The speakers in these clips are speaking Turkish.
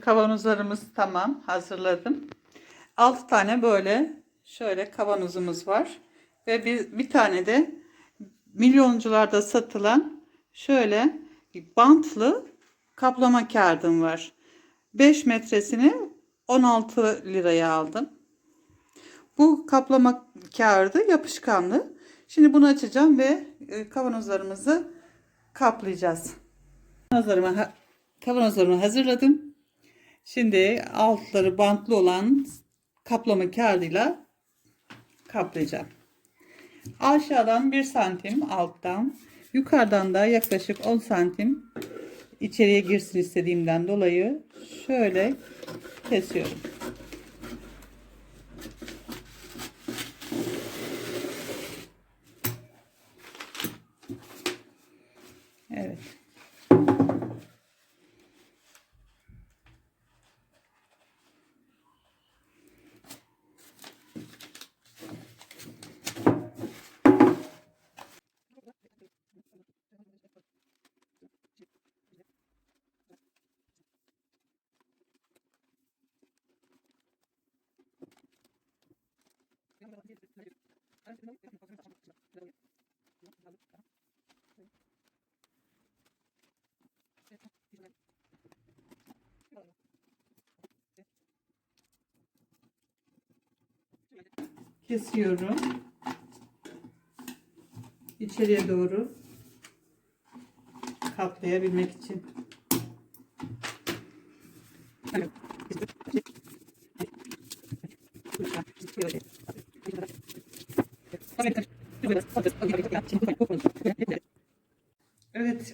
Kavanozlarımız tamam. Hazırladım. 6 tane böyle şöyle kavanozumuz var. Ve bir, bir tane de milyoncularda satılan şöyle bantlı kaplama kağıdım var. 5 metresini 16 liraya aldım. Bu kaplama kağıdı yapışkanlı. Şimdi bunu açacağım ve e, kavanozlarımızı kaplayacağız. Kavanozlarımı, kavanozlarımı hazırladım. Şimdi altları bantlı olan kaplama kağıdıyla kaplayacağım. Aşağıdan 1 santim alttan, yukarıdan da yaklaşık 10 santim içeriye girsin istediğimden dolayı şöyle kesiyorum. Evet. Kesiyorum. İçeriye doğru katlayabilmek için. Evet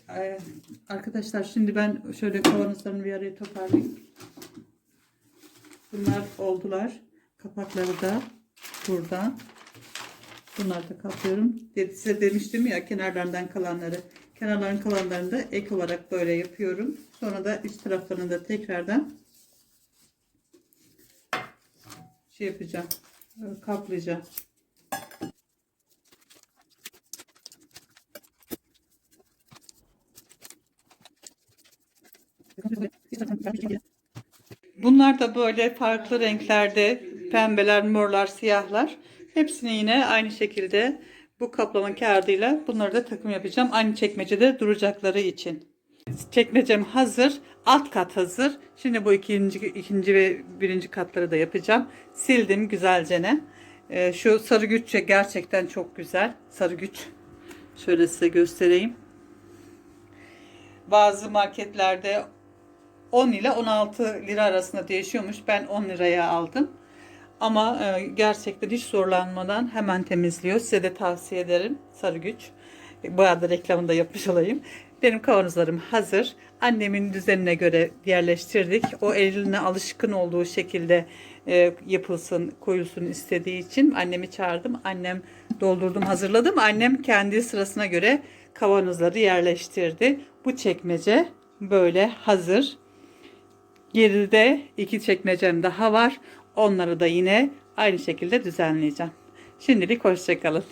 e, arkadaşlar şimdi ben şöyle kavanozlarını bir araya toparlayayım. Bunlar oldular. Kapakları da burada. Bunları da kapıyorum. Size demiştim ya kenarlardan kalanları. Kenarların kalanlarını da ek olarak böyle yapıyorum. Sonra da iç taraflarını da tekrardan şey yapacağım. e, Kaplayacağım. Bunlar da böyle farklı renklerde pembeler, morlar, siyahlar. Hepsini yine aynı şekilde bu kaplama kağıdıyla bunları da takım yapacağım. Aynı çekmecede duracakları için. Çekmecem hazır. Alt kat hazır. Şimdi bu ikinci, ikinci ve birinci katları da yapacağım. Sildim güzelce ne. Ee, şu sarı güç gerçekten çok güzel. Sarı güç. Şöyle size göstereyim. Bazı marketlerde 10 ile 16 lira arasında değişiyormuş. Ben 10 liraya aldım. Ama e, gerçekten hiç zorlanmadan hemen temizliyor. Size de tavsiye ederim. Sarı güç. E, Bu arada reklamını da yapmış olayım. Benim kavanozlarım hazır. Annemin düzenine göre yerleştirdik. O eline alışkın olduğu şekilde e, yapılsın, koyulsun istediği için annemi çağırdım. Annem doldurdum, hazırladım. Annem kendi sırasına göre kavanozları yerleştirdi. Bu çekmece böyle hazır. Geride iki çekmecem daha var. Onları da yine aynı şekilde düzenleyeceğim. Şimdilik hoşçakalın.